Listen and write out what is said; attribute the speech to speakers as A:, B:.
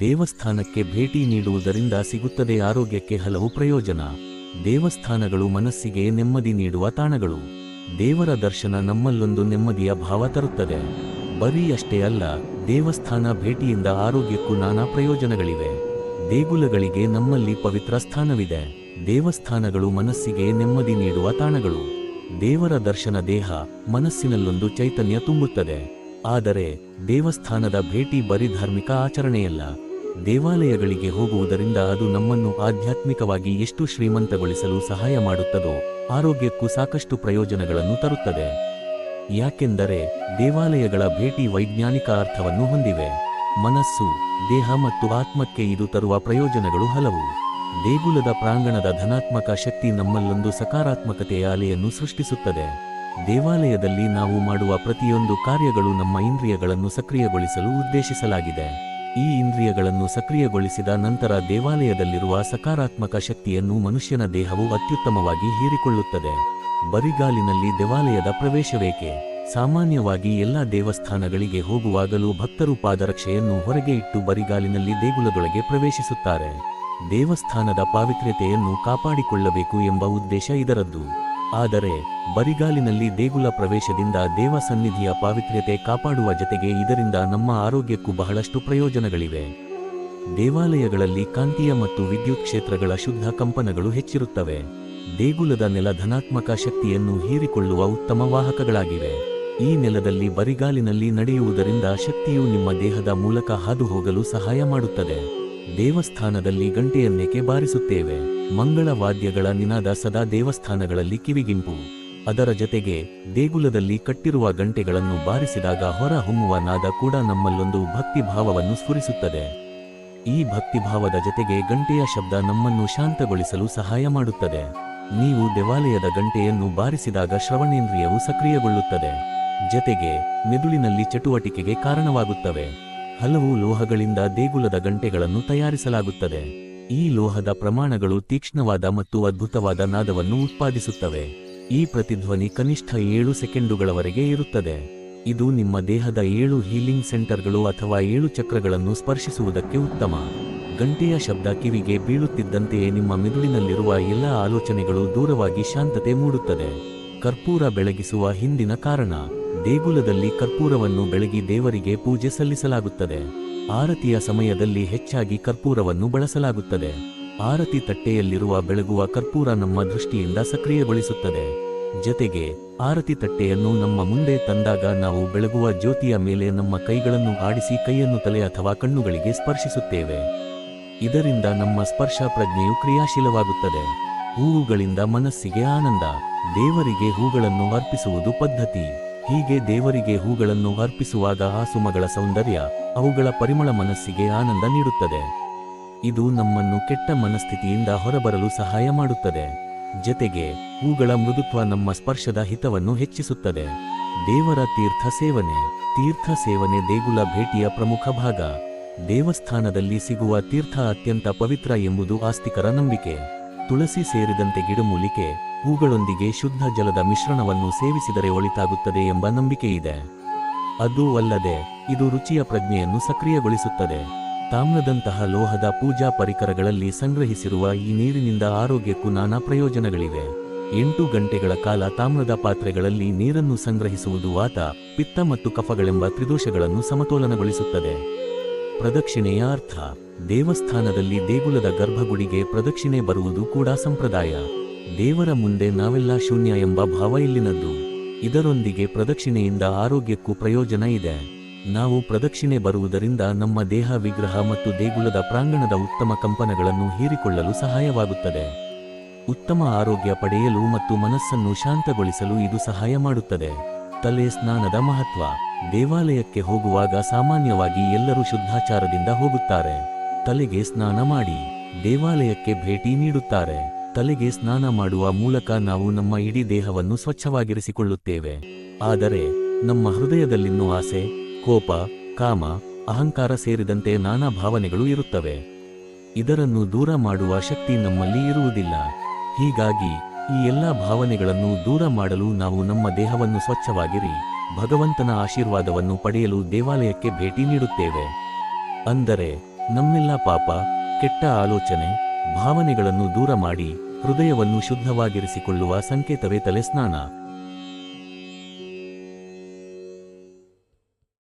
A: ದೇವಸ್ಥಾನಕ್ಕೆ ಭೇಟಿ ನೀಡುವುದರಿಂದ ಸಿಗುತ್ತದೆ ಆರೋಗ್ಯಕ್ಕೆ ಹಲವು ಪ್ರಯೋಜನ. ದೇವಸ್ಥಾನಗಳು ಮನಸ್ಸಿಗೆ ನೆಮ್ಮದಿ ನೀಡುವ ತಾಣಗಳು. ದೇವರ ದರ್ಶನ ನಮ್ಮಲ್ಲೊಂದು ನೆಮ್ಮದಿಯ ಭಾವ ತರುತ್ತದೆ. ಬರೀ ಅಷ್ಟೇ ಅಲ್ಲ, ದೇವಸ್ಥಾನ ಭೇಟಿಯಿಂದ ಆರೋಗ್ಯಕ್ಕೂ ನಾನಾ ಪ್ರಯೋಜನಗಳಿವೆ. ದೇಗುಲಗಳಿಗೆ ನಮ್ಮಲ್ಲಿ ಪವಿತ್ರ ಸ್ಥಾನವಿದೆ. ದೇವಸ್ಥಾನಗಳು ಮನಸ್ಸಿಗೆ ನೆಮ್ಮದಿ ನೀಡುವ ತಾಣಗಳು. ದೇವರ ದರ್ಶನ ದೇಹ ಮನಸ್ಸಿನಲ್ಲೊಂದು ಚೈತನ್ಯ ತುಂಬುತ್ತದೆ. ಆದರೆ ದೇವಸ್ಥಾನದ ಭೇಟಿ ಬರೀ ಧಾರ್ಮಿಕ ಆಚರಣೆಯಲ್ಲ. ದೇವಾಲಯಗಳಿಗೆ ಹೋಗುವುದರಿಂದ ಅದು ನಮ್ಮನ್ನು ಆಧ್ಯಾತ್ಮಿಕವಾಗಿ ಎಷ್ಟು ಶ್ರೀಮಂತಗೊಳಿಸಲು ಸಹಾಯ ಮಾಡುತ್ತದೋ ಆರೋಗ್ಯಕ್ಕೂ ಸಾಕಷ್ಟು ಪ್ರಯೋಜನಗಳನ್ನು ತರುತ್ತದೆ. ಯಾಕೆಂದರೆ ದೇವಾಲಯಗಳ ಭೇಟಿ ವೈಜ್ಞಾನಿಕ ಅರ್ಥವನ್ನು ಹೊಂದಿವೆ. ಮನಸ್ಸು, ದೇಹ ಮತ್ತು ಆತ್ಮಕ್ಕೆ ಇದು ತರುವ ಪ್ರಯೋಜನಗಳು ಹಲವು. ದೇಗುಲದ ಪ್ರಾಂಗಣದ ಧನಾತ್ಮಕ ಶಕ್ತಿ ನಮ್ಮಲ್ಲೊಂದು ಸಕಾರಾತ್ಮಕತೆಯ ಅಲೆಯನ್ನು ಸೃಷ್ಟಿಸುತ್ತದೆ. ದೇವಾಲಯದಲ್ಲಿ ನಾವು ಮಾಡುವ ಪ್ರತಿಯೊಂದು ಕಾರ್ಯಗಳು ನಮ್ಮ ಇಂದ್ರಿಯಗಳನ್ನು ಸಕ್ರಿಯಗೊಳಿಸಲು ಉದ್ದೇಶಿಸಲಾಗಿದೆ. ಈ ಇಂದ್ರಿಯಗಳನ್ನು ಸಕ್ರಿಯಗೊಳಿಸಿದ ನಂತರ ದೇವಾಲಯದಲ್ಲಿರುವ ಸಕಾರಾತ್ಮಕ ಶಕ್ತಿಯನ್ನು ಮನುಷ್ಯನ ದೇಹವು ಅತ್ಯುತ್ತಮವಾಗಿ ಹೀರಿಕೊಳ್ಳುತ್ತದೆ. ಬರಿಗಾಲಿನಲ್ಲಿ ದೇವಾಲಯದ ಪ್ರವೇಶವೇಕೆ? ಸಾಮಾನ್ಯವಾಗಿ ಎಲ್ಲ ದೇವಸ್ಥಾನಗಳಿಗೆ ಹೋಗುವಾಗಲೂ ಭಕ್ತರು ಪಾದರಕ್ಷೆಯನ್ನು ಹೊರಗೆ ಇಟ್ಟು ಬರಿಗಾಲಿನಲ್ಲಿ ದೇಗುಲದೊಳಗೆ ಪ್ರವೇಶಿಸುತ್ತಾರೆ. ದೇವಸ್ಥಾನದ ಪಾವಿತ್ರ್ಯತೆಯನ್ನು ಕಾಪಾಡಿಕೊಳ್ಳಬೇಕು ಎಂಬ ಉದ್ದೇಶ ಇದರದ್ದು. ಆದರೆ ಬರಿಗಾಲಿನಲ್ಲಿ ದೇಗುಲ ಪ್ರವೇಶದಿಂದ ದೇವ ಸನ್ನಿಧಿಯ ಪಾವಿತ್ರ್ಯತೆ ಕಾಪಾಡುವ ಜತೆಗೆ ಇದರಿಂದ ನಮ್ಮ ಆರೋಗ್ಯಕ್ಕೂ ಬಹಳಷ್ಟು ಪ್ರಯೋಜನಗಳಿವೆ. ದೇವಾಲಯಗಳಲ್ಲಿ ಕಾಂತೀಯ ಮತ್ತು ವಿದ್ಯುತ್ ಕ್ಷೇತ್ರಗಳ ಶುದ್ಧ ಕಂಪನಗಳು ಹೆಚ್ಚಿರುತ್ತವೆ. ದೇಗುಲದ ನೆಲ ಧನಾತ್ಮಕ ಶಕ್ತಿಯನ್ನು ಹೀರಿಕೊಳ್ಳುವ ಉತ್ತಮ ವಾಹಕಗಳಾಗಿವೆ. ಈ ನೆಲದಲ್ಲಿ ಬರಿಗಾಲಿನಲ್ಲಿ ನಡೆಯುವುದರಿಂದ ಶಕ್ತಿಯು ನಿಮ್ಮ ದೇಹದ ಮೂಲಕ ಹಾದುಹೋಗಲು ಸಹಾಯ ಮಾಡುತ್ತದೆ. ದೇವಸ್ಥಾನದಲ್ಲಿ ಗಂಟೆಯನ್ನೇಕೆ ಬಾರಿಸುತ್ತೇವೆ? ಮಂಗಳ ವಾದ್ಯಗಳ ನಿನಾದ ಸದಾ ದೇವಸ್ಥಾನಗಳಲ್ಲಿ ಕಿವಿಗಿಂಪು. ಅದರ ಜೊತೆಗೆ ದೇಗುಲದಲ್ಲಿ ಕಟ್ಟಿರುವ ಗಂಟೆಗಳನ್ನು ಬಾರಿಸಿದಾಗ ಹೊರ ಹೊಮ್ಮುವ ನಾದ ಕೂಡ ನಮ್ಮಲ್ಲೊಂದು ಭಕ್ತಿಭಾವವನ್ನು ಸ್ಫುರಿಸುತ್ತದೆ. ಈ ಭಕ್ತಿಭಾವದ ಜತೆಗೆ ಗಂಟೆಯ ಶಬ್ದ ನಮ್ಮನ್ನು ಶಾಂತಗೊಳಿಸಲು ಸಹಾಯ ಮಾಡುತ್ತದೆ. ನೀವು ದೇವಾಲಯದ ಗಂಟೆಯನ್ನು ಬಾರಿಸಿದಾಗ ಶ್ರವಣೇಂದ್ರಿಯವು ಸಕ್ರಿಯಗೊಳ್ಳುತ್ತದೆ. ಜತೆಗೆ ಮೆದುಳಿನಲ್ಲಿ ಚಟುವಟಿಕೆಗೆ ಕಾರಣವಾಗುತ್ತವೆ. ಹಲವು ಲೋಹಗಳಿಂದ ದೇಗುಲದ ಗಂಟೆಗಳನ್ನು ತಯಾರಿಸಲಾಗುತ್ತದೆ. ಈ ಲೋಹದ ಪ್ರಮಾಣಗಳು ತೀಕ್ಷ್ಣವಾದ ಮತ್ತು ಅದ್ಭುತವಾದ ನಾದವನ್ನು ಉತ್ಪಾದಿಸುತ್ತವೆ. ಈ ಪ್ರತಿಧ್ವನಿ ಕನಿಷ್ಠ ಏಳು ಸೆಕೆಂಡುಗಳವರೆಗೆ ಇರುತ್ತದೆ. ಇದು ನಿಮ್ಮ ದೇಹದ ಏಳು ಹೀಲಿಂಗ್ ಸೆಂಟರ್ಗಳು ಅಥವಾ ಏಳು ಚಕ್ರಗಳನ್ನು ಸ್ಪರ್ಶಿಸುವುದಕ್ಕೆ ಉತ್ತಮ. ಗಂಟೆಯ ಶಬ್ದ ಕಿವಿಗೆ ಬೀಳುತ್ತಿದ್ದಂತೆಯೇ ನಿಮ್ಮ ಮಿದುಳಿನಲ್ಲಿರುವ ಎಲ್ಲ ಆಲೋಚನೆಗಳು ದೂರವಾಗಿ ಶಾಂತತೆ ಮೂಡುತ್ತದೆ. ಕರ್ಪೂರ ಬೆಳಗಿಸುವ ಹಿಂದಿನ ಕಾರಣ. ದೇಗುಲದಲ್ಲಿ ಕರ್ಪೂರವನ್ನು ಬೆಳಗಿ ದೇವರಿಗೆ ಪೂಜೆ ಸಲ್ಲಿಸಲಾಗುತ್ತದೆ. ಆರತಿಯ ಸಮಯದಲ್ಲಿ ಹೆಚ್ಚಾಗಿ ಕರ್ಪೂರವನ್ನು ಬಳಸಲಾಗುತ್ತದೆ. ಆರತಿ ತಟ್ಟೆಯಲ್ಲಿರುವ ಬೆಳಗುವ ಕರ್ಪೂರ ನಮ್ಮ ದೃಷ್ಟಿಯಿಂದ ಸಕ್ರಿಯಗೊಳಿಸುತ್ತದೆ. ಜತೆಗೆ, ಆರತಿ ತಟ್ಟೆಯನ್ನು ನಮ್ಮ ಮುಂದೆ ತಂದಾಗ ನಾವು ಬೆಳಗುವ ಜ್ಯೋತಿಯ ಮೇಲೆ ನಮ್ಮ ಕೈಗಳನ್ನು ಆಡಿಸಿ ಕೈಯನ್ನು ತಲೆ ಅಥವಾ ಕಣ್ಣುಗಳಿಗೆ ಸ್ಪರ್ಶಿಸುತ್ತೇವೆ. ಇದರಿಂದ ನಮ್ಮ ಸ್ಪರ್ಶ ಪ್ರಜ್ಞೆಯು ಕ್ರಿಯಾಶೀಲವಾಗುತ್ತದೆ. ಹೂವುಗಳಿಂದ ಮನಸ್ಸಿಗೆ ಆನಂದ, ದೇವರಿಗೆ ಹೂಗಳನ್ನು ಅರ್ಪಿಸುವುದು ಪದ್ಧತಿ. ಹೀಗೆ ದೇವರಿಗೆ ಹೂಗಳನ್ನು ಅರ್ಪಿಸುವಾಗ ಹಾಸುಮಗಳ ಸುಮಗಳ ಸೌಂದರ್ಯ, ಅವುಗಳ ಪರಿಮಳ ಮನಸ್ಸಿಗೆ ಆನಂದ ನೀಡುತ್ತದೆ. ಇದು ನಮ್ಮನ್ನು ಕೆಟ್ಟ ಮನಸ್ಥಿತಿಯಿಂದ ಹೊರಬರಲು ಸಹಾಯ ಮಾಡುತ್ತದೆ. ಜತೆಗೆ, ಹೂಗಳ ಮೃದುತ್ವ ನಮ್ಮ ಸ್ಪರ್ಶದ ಹಿತವನ್ನು ಹೆಚ್ಚಿಸುತ್ತದೆ. ದೇವರ ತೀರ್ಥ ಸೇವನೆ ತೀರ್ಥ ಸೇವನೆ ದೇಗುಲ ಭೇಟಿಯ ಪ್ರಮುಖ ಭಾಗ. ದೇವಸ್ಥಾನದಲ್ಲಿ ಸಿಗುವ ತೀರ್ಥ ಅತ್ಯಂತ ಪವಿತ್ರ ಎಂಬುದು ಆಸ್ತಿಕರ ನಂಬಿಕೆ. ತುಳಸಿ ಸೇರಿದಂತೆ ಗಿಡಮೂಲಿಕೆ, ಹೂಗಳೊಂದಿಗೆ ಶುದ್ಧ ಜಲದ ಮಿಶ್ರಣವನ್ನು ಸೇವಿಸಿದರೆ ಒಳಿತಾಗುತ್ತದೆ ಎಂಬ ನಂಬಿಕೆಯಿದೆ ಅದೂ ಅಲ್ಲದೆ, ಇದು ರುಚಿಯ ಪ್ರಜ್ಞೆಯನ್ನು ಸಕ್ರಿಯಗೊಳಿಸುತ್ತದೆ. ತಾಮ್ರದಂತಹ ಲೋಹದ ಪೂಜಾ ಪರಿಕರಗಳಲ್ಲಿ ಸಂಗ್ರಹಿಸಿರುವ ಈ ನೀರಿನಿಂದ ಆರೋಗ್ಯಕ್ಕೂ ನಾನಾ ಪ್ರಯೋಜನಗಳಿವೆ. ಎಂಟು ಗಂಟೆಗಳ ಕಾಲ ತಾಮ್ರದ ಪಾತ್ರೆಗಳಲ್ಲಿ ನೀರನ್ನು ಸಂಗ್ರಹಿಸುವುದು ವಾತ ಪಿತ್ತ ಮತ್ತು ಕಫಗಳೆಂಬ ತ್ರಿದೋಷಗಳನ್ನು ಸಮತೋಲನಗೊಳಿಸುತ್ತದೆ. ಪ್ರದಕ್ಷಿಣೆಯ ಅರ್ಥ. ದೇವಸ್ಥಾನದಲ್ಲಿ ದೇಗುಲದ ಗರ್ಭಗುಡಿಗೆ ಪ್ರದಕ್ಷಿಣೆ ಬರುವುದು ಕೂಡ ಸಂಪ್ರದಾಯ. ದೇವರ ಮುಂದೆ ನಾವೆಲ್ಲ ಶೂನ್ಯ ಎಂಬ ಭಾವ ಇಲ್ಲಿನದ್ದು. ಇದರೊಂದಿಗೆ ಪ್ರದಕ್ಷಿಣೆಯಿಂದ ಆರೋಗ್ಯಕ್ಕೂ ಪ್ರಯೋಜನ ಇದೆ. ನಾವು ಪ್ರದಕ್ಷಿಣೆ ಬರುವುದರಿಂದ ನಮ್ಮ ದೇಹ ವಿಗ್ರಹ ಮತ್ತು ದೇಗುಲದ ಪ್ರಾಂಗಣದ ಉತ್ತಮ ಕಂಪನಗಳನ್ನು ಹೀರಿಕೊಳ್ಳಲು ಸಹಾಯವಾಗುತ್ತದೆ. ಉತ್ತಮ ಆರೋಗ್ಯ ಪಡೆಯಲು ಮತ್ತು ಮನಸ್ಸನ್ನು ಶಾಂತಗೊಳಿಸಲು ಇದು ಸಹಾಯ ಮಾಡುತ್ತದೆ. ತಲೆ ಸ್ನಾನದ ಮಹತ್ವ. ದೇವಾಲಯಕ್ಕೆ ಹೋಗುವಾಗ ಸಾಮಾನ್ಯವಾಗಿ ಎಲ್ಲರೂ ಶುದ್ಧಾಚಾರದಿಂದ ಹೋಗುತ್ತಾರೆ. ತಲೆಗೆ ಸ್ನಾನ ಮಾಡಿ ದೇವಾಲಯಕ್ಕೆ ಭೇಟಿ ನೀಡುತ್ತಾರೆ. ತಲೆಗೆ ಸ್ನಾನ ಮಾಡುವ ಮೂಲಕ ನಾವು ನಮ್ಮ ಇಡೀ ದೇಹವನ್ನು ಸ್ವಚ್ಛವಾಗಿರಿಸಿಕೊಳ್ಳುತ್ತೇವೆ. ಆದರೆ ನಮ್ಮ ಹೃದಯದಲ್ಲಿನ್ನೂ ಆಸೆ, ಕೋಪ, ಕಾಮ, ಅಹಂಕಾರ ಸೇರಿದಂತೆ ನಾನಾ ಭಾವನೆಗಳು ಇರುತ್ತವೆ. ಇದರನ್ನು ದೂರ ಮಾಡುವ ಶಕ್ತಿ ನಮ್ಮಲ್ಲಿ ಇರುವುದಿಲ್ಲ. ಹೀಗಾಗಿ ಈ ಎಲ್ಲ ಭಾವನೆಗಳನ್ನು ದೂರ ಮಾಡಲು ನಾವು ನಮ್ಮ ದೇಹವನ್ನು ಸ್ವಚ್ಛವಾಗಿರಿ. ಭಗವಂತನ ಆಶೀರ್ವಾದವನ್ನು ಪಡೆಯಲು ದೇವಾಲಯಕ್ಕೆ ಭೇಟಿ ನೀಡುತ್ತೇವೆ. ಅಂದರೆ ನಮ್ಮೆಲ್ಲ ಪಾಪ ಕೆಟ್ಟ ಆಲೋಚನೆ ಭಾವನೆಗಳನ್ನು ದೂರ ಮಾಡಿ ಹೃದಯವನ್ನು ಶುದ್ಧವಾಗಿರಿಸಿಕೊಳ್ಳುವ ಸಂಕೇತವೇ ತಲೆಸ್ನಾನ